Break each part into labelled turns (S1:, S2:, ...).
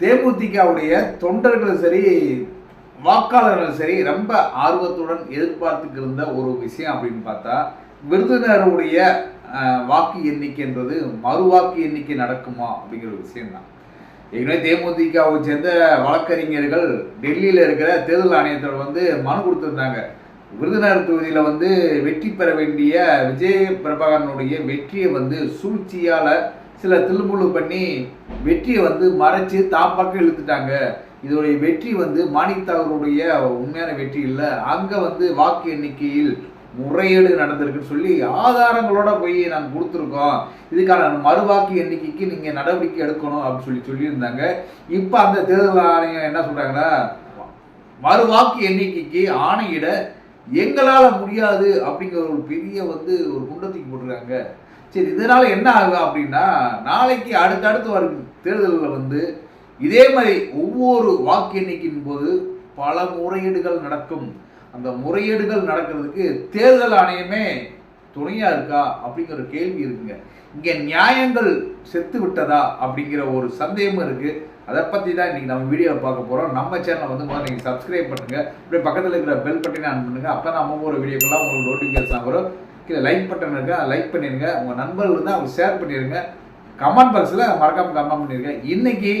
S1: தேமுதிகவுடைய தொண்டர்களும் சரி வாக்காளர்கள் சரி ரொம்ப ஆர்வத்துடன் எதிர்பார்த்துக்கு இருந்த ஒரு விஷயம் அப்படின்னு பார்த்தா விருதுநருடைய வாக்கு எண்ணிக்கைன்றது மறு வாக்கு எண்ணிக்கை நடக்குமா அப்படிங்கிற ஒரு விஷயம்தான். ஏற்கனவே தேமுதிகவை சேர்ந்த வழக்கறிஞர்கள் டெல்லியில் இருக்கிற தேர்தல் ஆணையத்தில் வந்து மனு கொடுத்துருந்தாங்க. விருதுநகர் தொகுதியில் வந்து வெற்றி பெற வேண்டிய விஜய பிரபாகரனுடைய வெற்றியை வந்து சூழ்ச்சியால் சில தில்முழு பண்ணி வெற்றியை வந்து மறைச்சு தான் பக்கம் இழுத்துட்டாங்க. இதோடைய வெற்றி வந்து மாணிக்தாவருடைய உண்மையான வெற்றி இல்லை. அங்கே வந்து வாக்கு எண்ணிக்கையில் முறையீடு நடந்திருக்குன்னு சொல்லி ஆதாரங்களோட போய் நாங்கள் கொடுத்துருக்கோம். இதுக்கான மறுவாக்கு எண்ணிக்கைக்கு நீங்கள் நடவடிக்கை எடுக்கணும் அப்படின்னு சொல்லி சொல்லியிருந்தாங்க. இப்போ அந்த தேர்தல் ஆணையம் என்ன சொல்கிறாங்கன்னா மறுவாக்கு எண்ணிக்கைக்கு ஆணையிட எங்களால் முடியாது அப்படிங்கிற ஒரு பெரிய வந்து ஒரு குண்டத்துக்கு போட்டிருக்காங்க. சரி இதனால என்ன ஆகும் அப்படின்னா நாளைக்கு அடுத்தடுத்து வரும் தேர்தலில் வந்து இதே மாதிரி ஒவ்வொரு வாக்கு எண்ணிக்கையின் போது பல முறையீடுகள் நடக்கும். அந்த முறையீடுகள் நடக்கிறதுக்கு தேர்தல் ஆணையமே துணையா இருக்கா அப்படிங்கிற ஒரு கேள்வி இருக்குங்க. இங்க நியாயங்கள் செத்து விட்டதா அப்படிங்கிற ஒரு சந்தேகமும் இருக்கு. அதை பத்தி தான் இன்னைக்கு நம்ம வீடியோ பார்க்க போறோம். நம்ம சேனலை வந்து முதல்ல நீங்க சப்ஸ்கிரைப் பண்ணுங்க. அப்படியே பக்கத்தில் இருக்கிற பெல் பட்டினை ஆன் பண்ணுங்க. அப்போ நம்ம ஒரு வீடியோக்கெல்லாம் உங்களுக்கு நோட்டிஃபிகேஷன் வரும். கீழே லைக் பட்டன் இருக்கா லைக் பண்ணிடுங்க உங்கள் நண்பர்கள் இருந்தால் அவங்க ஷேர் பண்ணிடுங்க கமெண்ட் பாக்ஸில் மறக்காமல் கமெண்ட் பண்ணிடுங்க இன்னைக்கு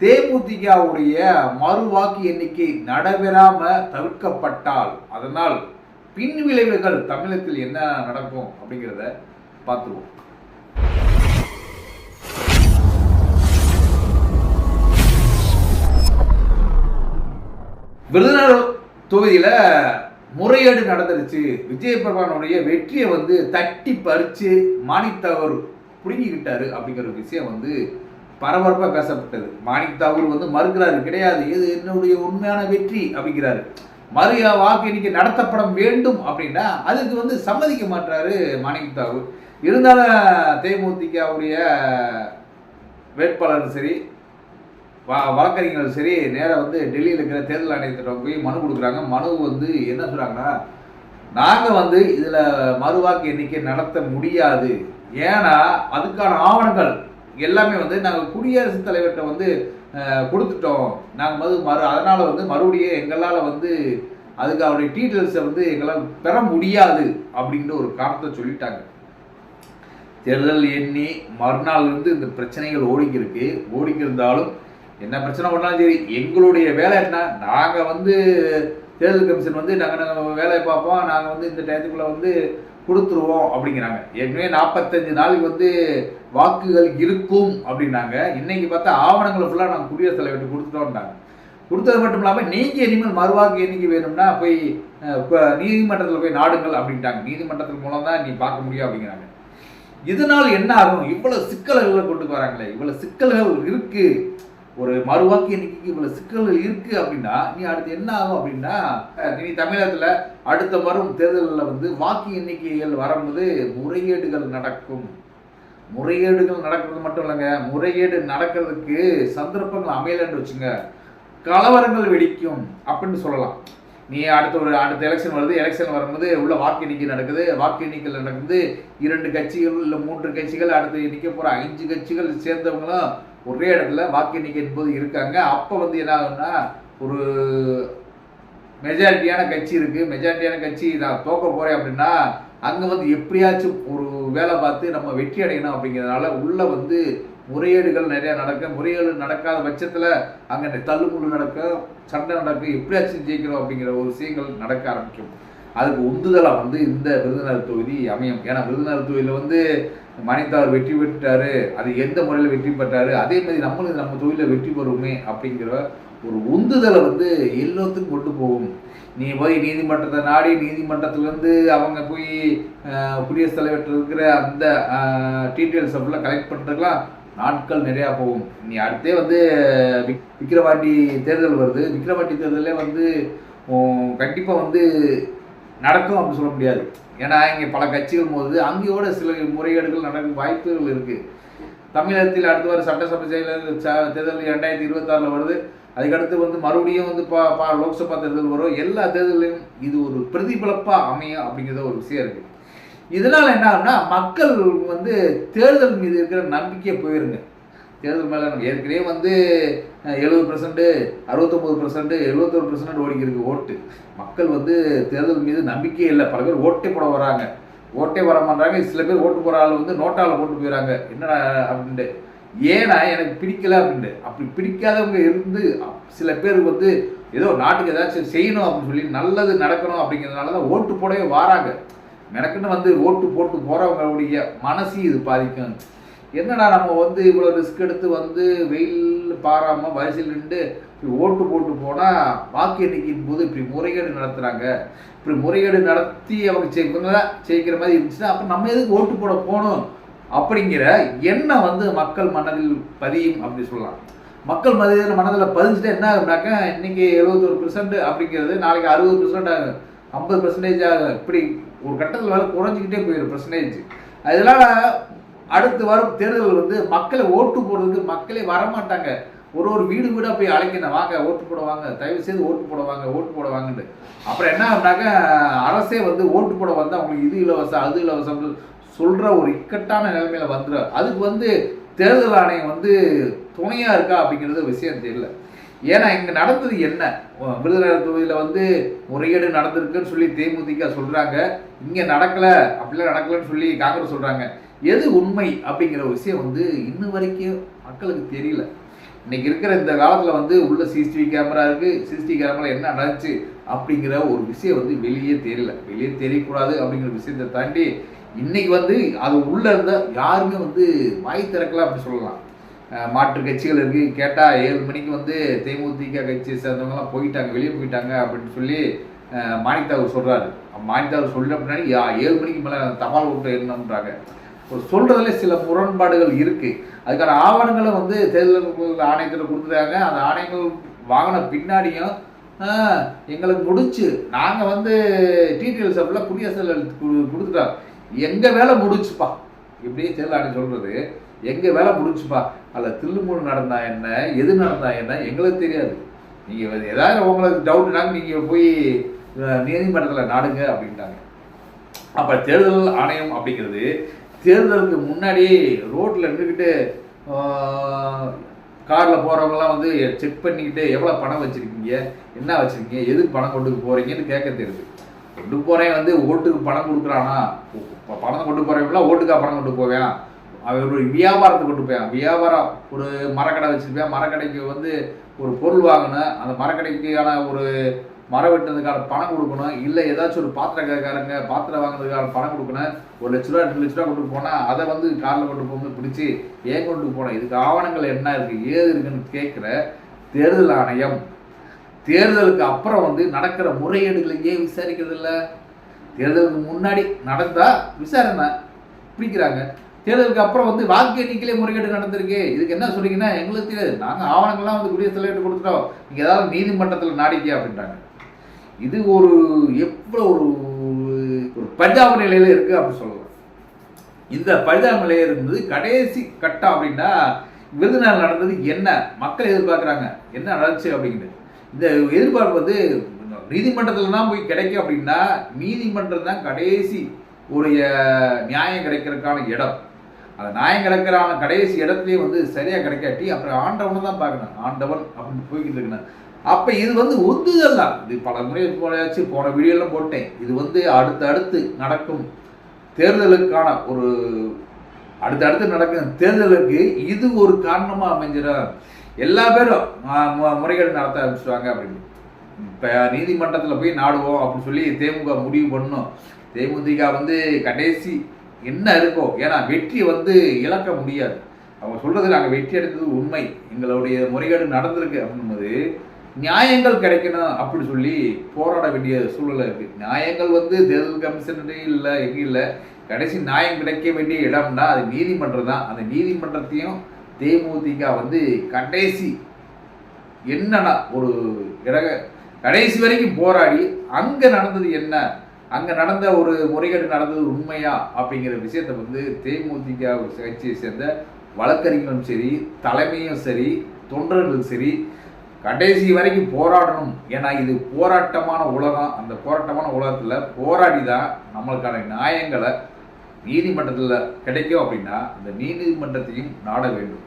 S1: தேமுதிகவுடைய மறுவாக்கு எண்ணிக்கை நடைபெறாமல் தவிர்க்கப்பட்டால் அதனால் பின் விளைவுகள் தமிழகத்தில் என்ன நடக்கும் அப்படிங்கிறத பார்த்துருவோம். விருதுநகர் தொகுதியில் முறையீடு நடந்துருச்சு. விஜயபிரபானுடைய வெற்றியை வந்து தட்டி பறித்து மாணித்தவர் புடுங்கிக்கிட்டாரு அப்படிங்கிற விஷயம் வந்து பரபரப்பாக பேசப்பட்டது. மாணிக்தாகூர் வந்து மறுக்கிறாரு கிடையாது இது என்னுடைய உண்மையான வெற்றி அப்படிங்கிறாரு. மறு வாக்கு இன்னைக்கு நடத்தப்பட வேண்டும் அப்படின்னா அதுக்கு வந்து சம்மதிக்க மாட்டாரு மாணிக்தாகூர் இருந்தாலும் தேமுதிகவுடைய வேட்பாளரும் சரி வழக்கறிஞர்கள் சரி நேராக வந்து டெல்லியில் இருக்கிற தேர்தல் ஆணையத்திட்ட போய் மனு கொடுக்குறாங்க. மனு வந்து என்ன சொல்கிறாங்கன்னா நாங்கள் வந்து இதில் மறுவாக்கு எண்ணிக்கை நடத்த முடியாது. ஏன்னா அதுக்கான ஆவணங்கள் எல்லாமே வந்து நாங்கள் குடியரசுத் தலைவர்கிட்ட வந்து கொடுத்துட்டோம். நாங்கள் வந்து மறு அதனால் வந்து மறுபடியும் எங்களால் வந்து அதுக்கு அவருடைய டீட்டெயில்ஸை வந்து எங்களால் பெற முடியாது அப்படின்ற ஒரு காரணத்தை சொல்லிட்டாங்க. தேர்தல் எண்ணி மறுநாள் இருந்து இந்த பிரச்சனைகள் ஓடிக்கிருக்கு. ஓடிக்கிருந்தாலும் இருந்தாலும் என்ன பிரச்சனை பண்ணாலும் சரி எங்களுடைய வேலை என்ன? நாங்கள் வந்து தேர்தல் கமிஷன் வந்து நாங்கள் நாங்கள் வேலையை பார்ப்போம். நாங்கள் வந்து இந்த டயத்துக்குள்ளே வந்து கொடுத்துருவோம் அப்படிங்கிறாங்க. ஏற்கனவே நாற்பத்தஞ்சு நாளைக்கு வந்து வாக்குகள் இருக்கும் அப்படின்னாங்க. இன்னைக்கு பார்த்தா ஆவணங்களை ஃபுல்லாக நாங்கள் குடியரசுத் தலைவர்கிட்ட கொடுத்துட்டோம்னாங்க. கொடுத்தது மட்டும் இல்லாமல் நீங்கள் இனிமேல் மறுவாக்கு எண்ணிக்கை வேணும்னா போய் நீதிமன்றத்தில் போய் நாடுங்கள் அப்படின்ட்டாங்க. நீதிமன்றத்தின் மூலம் தான் நீ பார்க்க முடியும் அப்படிங்கிறாங்க. இதனால் என்ன ஆகும்? இவ்வளோ சிக்கல்களை கொண்டு வராங்களே. இவ்வளோ சிக்கல்கள் இருக்குது ஒரு மறுவாக்கிய எண்ணிக்கைக்கு இவ்வளவு சிக்கல்கள் இருக்கு அப்படின்னா நீ அடுத்து என்ன ஆகும் அப்படின்னா நீ தமிழகத்துல அடுத்த வரும் தேர்தலில் வந்து வாக்கு எண்ணிக்கைகள் வரும்போது முறைகேடுகள் நடக்கும். முறைகேடுகள் நடக்கிறது மட்டும் இல்லைங்க முறைகேடு நடக்கிறதுக்கு சந்தர்ப்பங்கள் அமையலன்னு வச்சுங்க கலவரங்கள் வெடிக்கும் அப்படின்னு சொல்லலாம். நீ அடுத்த ஒரு அடுத்த எலெக்ஷன் வருது எலெக்ஷன் வரும்போது உள்ள வாக்கு எண்ணிக்கை நடக்குது வாக்கு எண்ணிக்கையில் நடக்குது இரண்டு கட்சிகள் இல்லை மூன்று கட்சிகள் அடுத்து நிற்க போகிற ஐந்து கட்சிகள் சேர்ந்தவங்களும் ஒரே இடத்துல வாக்கு எண்ணிக்கை என்பது இருக்காங்க. அப்போ வந்து என்ன ஆகும்னா ஒரு மெஜாரிட்டியான கட்சி இருக்குது மெஜாரிட்டியான கட்சி நான் தோக்க போகிறேன் அப்படின்னா அங்கே வந்து எப்படியாச்சும் ஒரு வேலை பார்த்து நம்ம வெற்றி அடையணும் அப்படிங்கிறதுனால உள்ளே வந்து முறையீடுகள் நிறையா நடக்க முறையீடு நடக்காத பட்சத்தில் அங்கே தள்ளுமுள்ளு நடக்க சண்டை நடக்க எப்படியாச்சும் ஜெயிக்கணும் அப்படிங்கிற ஒரு விஷயங்கள் நடக்க ஆரம்பிக்கும். அதுக்கு உந்துதலாக வந்து இந்த விருதுநகர் தொகுதி அமையும். ஏன்னா விருதுநகர் தொகுதியில் வந்து மணித்தார் வெற்றி பெற்றார் அது எந்த முறையில் வெற்றி பெற்றார் அதே மாதிரி நம்மளும் நம்ம தொழிலில் வெற்றி பெறுவோமே அப்படிங்கிற ஒரு உந்துதலை வந்து எல்லாத்துக்கும் கொண்டு போகும். நீ போய் நீதிமன்றத்தை நாடி நீதிமன்றத்துலேருந்து அவங்க போய் குடியரசுத் தலைவர்கிட்ட இருக்கிற அந்த டீட்டெயில்ஸ் அப்படிலாம் கலெக்ட் பண்ணுறதுக்கெலாம் நாட்கள் நிறையா போகும். நீ அடுத்தே வந்து விக் விக்ரவாண்டி தேர்தல் வருது. விக்ரவாண்டி தேர்தலே வந்து கண்டிப்பாக வந்து நடக்கும் அப்படின்னு சொல்ல முடியாது. ஏன்னா இங்கே பல கட்சிகள் போது அங்கேயோட சில முறைகேடுகள் நடக்கும் வாய்ப்புகள் இருக்குது தமிழகத்தில் அடுத்து வர சட்டசபை செயலர் ச- தேர்தல் ரெண்டாயிரத்தி இருபத்தாறில் வருது. அதுக்கடுத்து வந்து மறுபடியும் வந்து பா பா லோக்சபா தேர்தல் வரும். எல்லா தேர்தலையும் இது ஒரு பிரதிபலப்பாக அமையும் அப்படிங்கிறத ஒரு விஷயம் இருக்குது இதனால் என்ன ஆகுனா மக்கள் வந்து தேர்தல் மீது இருக்கிற நம்பிக்கையை போயிருங்க. தேர்தல் மேலே நம்ம ஏற்கனவே வந்து எழுபது பர்சன்ட்டு அறுபத்தொம்பது பர்சன்ட்டு எழுபத்தொரு பர்சன்ட் ஓடிக்கிருக்கு ஓட்டு. மக்கள் வந்து தேர்தல் மீது நம்பிக்கையே இல்லை. பல பேர் ஓட்டே போட வராங்க. ஓட்டே வர மாட்டாங்க. சில பேர் ஓட்டு போகிற ஆள் வந்து நோட்டாவில் போட்டு போயிடறாங்க என்னடா அப்படின்ட்டு. ஏன்னா எனக்கு பிடிக்கல அப்படின்ட்டு. அப்படி பிடிக்காதவங்க இருந்து சில பேர் வந்து ஏதோ நாட்டுக்கு ஏதாச்சும் செய்யணும் அப்படின்னு சொல்லி நல்லது நடக்கணும் அப்படிங்கிறதுனால தான் ஓட்டு போடவே வாராங்க. எனக்குன்னு வந்து ஓட்டு போட்டு போகிறவங்களுடைய மனசையும் இது பாதிக்கும். என்னடா நம்ம வந்து இவ்வளோ ரிஸ்க் எடுத்து வந்து வெயில் பாராமல் வயசில் நின்று இப்படி ஓட்டு போட்டு போனால் வாக்கு எண்ணிக்கையின் போது இப்படி முறைகேடு நடத்துகிறாங்க இப்படி முறைகேடு நடத்தி அவங்க செய் ஜெயிக்கிற மாதிரி இருந்துச்சுன்னா அப்போ நம்ம எதுக்கு ஓட்டு போட போகணும்? அப்படிங்கிற எண்ணம் வந்து மக்கள் மனதில் பதியும் அப்படி சொல்லலாம். மக்கள் மனதில் மனதில் பதிஞ்சுட்டு என்ன ஆகுனாக்கா இன்னைக்கு எழுபத்தொரு பெர்சன்ட் அப்படிங்கிறது நாளைக்கு அறுபது பெர்சன்ட் ஆகும். ஐம்பது பெர்சன்டேஜ் ஆகும். இப்படி ஒரு கட்டத்தில் வேலை குறைஞ்சிக்கிட்டே போயிடும் பெர்சன்டேஜ் அதனால அடுத்து வரும் தேர்தல் வந்து மக்களை ஓட்டு போடுறதுக்கு மக்களே வரமாட்டாங்க. ஒரு ஒரு வீடு வீடாக போய் அழைக்கணும் வாங்க ஓட்டு போடுவாங்க தயவு செய்து ஓட்டு போடுவாங்க ஓட்டு போடுவாங்கன்ட்டு அப்புறம் என்ன ஆகுனாக்கா அரசே வந்து ஓட்டு போட வந்தால் அவங்களுக்கு இது இலவசம் அது இலவசம் சொல்கிற ஒரு இக்கட்டான நிலைமையில் வந்துடும் அதுக்கு வந்து தேர்தல் ஆணையம் வந்து துணையாக இருக்கா அப்படிங்கிறது விஷயம் தெரியல. ஏன்னா இங்கே நடந்தது என்ன? விருதுநகர் தொகுதியில் வந்து முறைகேடு நடந்திருக்குன்னு சொல்லி தேமுதிக சொல்கிறாங்க இங்கே நடக்கலை அப்படிலாம் நடக்கலைன்னு சொல்லி காங்கிரஸ் சொல்கிறாங்க எது உண்மை அப்படிங்கிற விஷயம் வந்து இன்ன வரைக்கும் மக்களுக்கு தெரியல. இன்னைக்கு இருக்கிற இந்த காலத்தில் வந்து உள்ள சிசிடிவி கேமரா இருக்குது சிசிடிவி கேமரா என்ன நடந்துச்சு அப்படிங்கிற ஒரு விஷயம் வந்து வெளியே தெரியல. வெளியே தெரியக்கூடாது அப்படிங்கிற விஷயத்தை தாண்டி இன்னைக்கு வந்து அது உள்ள இருந்த யாருமே வந்து வாய் திறக்கல அப்படி சொல்லலாம். மாற்று கட்சிகள் இருக்கு. கேட்டால் ஏழு மணிக்கு வந்து தேமுதிக கட்சியை சேர்ந்தவங்கலாம் போயிட்டாங்க வெளியே போயிட்டாங்க அப்படின்னு சொல்லி அஹ் மாணிக்தாவர் சொல்றாரு. சொல்ல பின்னாடி ஏழு மணிக்கு மேலே தபால் ஓட்டு என்னன்றாங்க ஒரு சொல்றதுல சில முரண்பாடுகள் இருக்கு. அதுக்கான ஆவணங்களை வந்து தேர்தல் ஆணையத்தில் கொடுத்துருக்காங்க அந்த ஆணையங்கள் வாங்கின பின்னாடியும் எங்களுக்கு முடிச்சு. நாங்கள் வந்து டீட்டெயில்ஸ் அப்படிலாம் குடியரசுத் கொடுத்துட்டோம். எங்கள் வேலை முடிச்சுப்பா. இப்படியே தேர்தல் ஆணையம் சொல்றது. எங்கள் வேலை முடிச்சுப்பா. அதில் தில்லுமுழு நடந்தா என்ன? எது நடந்தா என்ன? எங்களுக்கு தெரியாது. நீங்கள் ஏதாவது உங்களுக்கு டவுட்னாங்க நீங்கள் போய் நீதிமன்றத்தில் நாடுங்க அப்படின்ட்டாங்க. அப்போ தேர்தல் ஆணையம் அப்படிங்கிறது தேர்தலுக்கு முன்னாடி ரோட்டில் நின்றுக்கிட்டு காரில் போகிறவங்கலாம் வந்து செக் பண்ணிக்கிட்டு எவ்வளோ பணம் வச்சுருக்கீங்க என்ன வச்சுருக்கீங்க எதுக்கு பணம் கொண்டு போகிறீங்கன்னு கேட்க தெரியுது. கொண்டு போகிறேன் வந்து ஓட்டுக்கு பணம் கொடுக்குறானா? இப்போ பணம் கொண்டு போகிறவங்களாம் ஓட்டுக்கா பணம் கொண்டு போவேன். அவன் ஒரு வியாபாரத்துக்கு கொண்டு போயான் வியாபாரம் ஒரு மரக்கடை வச்சுருப்பேன். மரக்கடைக்கு வந்து ஒரு பொருள் வாங்கினேன் அந்த மரக்கடைக்கான ஒரு மரம் வெட்டுறதுக்கான பணம் கொடுக்கணும். இல்லை ஏதாச்சும் ஒரு பாத்திரக்காரங்க பாத்திரம் வாங்குறதுக்கான பணம் கொடுக்கணும். ஒரு லட்ச ரூபா ரெண்டு லட்ச ரூபா கொண்டு போனால் அதை வந்து காரில் கொண்டு போகும்போது பிடிச்சி ஏன் கொண்டு போனோம்? இதுக்கு ஆவணங்கள் என்ன இருக்குது ஏது இருக்குன்னு கேட்குற தேர்தல் ஆணையம் தேர்தலுக்கு அப்புறம் வந்து நடக்கிற முறையீடுகளை ஏன் விசாரிக்கிறதில்ல? தேர்தலுக்கு முன்னாடி நடந்தால் விசாரணை பிடிக்கிறாங்க. தேர்தலுக்கு அப்புறம் வந்து வாக்கு எண்ணிக்கையிலே முறைகேடு நடந்திருக்கு. இதுக்கு என்ன சொல்றீங்கன்னா எங்களுக்கு தெரியாது நாங்கள் ஆவணங்கள்லாம் வந்து குடியரசுத் தலைவர்கிட்ட கொடுத்துட்டோம். நீங்கள் ஏதாவது நீதிமன்றத்தில் நாடிக்கே அப்படின்றாங்க. இது ஒரு எவ்வளோ ஒரு ஒரு பரிதாப நிலையில இருக்கு அப்படின்னு சொல்லலாம். இந்த பரிதாப நிலையில இருந்தது கடைசி கட்டம் அப்படின்னா விருதுநகர் நடந்தது என்ன? மக்கள் எதிர்பார்க்குறாங்க. என்ன நடந்துச்சு அப்படிங்கிறது. இந்த எதிர்பார்ப்பு வந்து நீதிமன்றத்தில் தான் போய் கிடைக்கும் அப்படின்னா நீதிமன்றம் தான் கடைசி உடைய நியாயம் கிடைக்கிறதுக்கான இடம். அந்த நியாயம் கிடைக்கிறான கடைசி இடத்துலேயே வந்து சரியாக கிடைக்காட்டி அப்புறம் ஆண்டவனை தான் பார்க்கணும். ஆண்டவன் அப்படின்னு போய்கிட்டு இருக்கணும். அப்போ இது வந்து உந்துதல் தான் இது பல முறை போயாச்சு போன வீடியோலாம் போட்டேன். இது வந்து அடுத்து அடுத்து நடக்கும். தேர்தலுக்கான ஒரு அடுத்தடுத்து நடக்கும் தேர்தலுக்கு இது ஒரு காரணமாக அமைஞ்சிடும் எல்லா பேரும் முறைகள் முறைகேடு நடத்த ஆரம்பிச்சிடுவாங்க அப்படின்னு. இப்போ நீதிமன்றத்தில் போய் நாடுவோம் அப்படின்னு சொல்லி தேமுக முடிவு பண்ணும். தேமுதிக வந்து கடைசி என்ன இருக்கோ ஏன்னா வெற்றி வந்து இழக்க முடியாது. அவங்க சொல்றது நாங்கள் வெற்றி அடைந்தது உண்மை. எங்களுடைய முறைகேடு நடந்திருக்கு அப்படின்போது நியாயங்கள் கிடைக்கணும் அப்படின்னு சொல்லி போராட வேண்டிய சூழலை இருக்கு. நியாயங்கள் வந்து தேர்தல் கமிஷனே இல்லை எங்கேயும் இல்லை. கடைசி நியாயம் கிடைக்க வேண்டிய இடம்னா அது நீதிமன்றம் தான். அந்த நீதிமன்றத்தையும் தேமுதிக வந்து கடைசி என்னன்னா ஒரு கிரக கடைசி வரைக்கும் போராடி அங்கே நடந்தது என்ன அங்கே நடந்த ஒரு முறைகேடு நடந்தது உண்மையா அப்படிங்கிற விஷயத்தை வந்து தேமுதிக கட்சியை சேர்ந்த வழக்கறிஞர்களும் சரி தலைமையும் சரி தொண்டர்களும் சரி கடைசி வரைக்கும் போராடணும். ஏன்னா இது போராட்டமான உலகம். அந்த போராட்டமான உலகத்தில் போராடி தான் நம்மளுக்கான நியாயங்களை நீதிமன்றத்தில் கிடைக்கும் அப்படின்னா இந்த நீதிமன்றத்தையும் நாட வேண்டும்.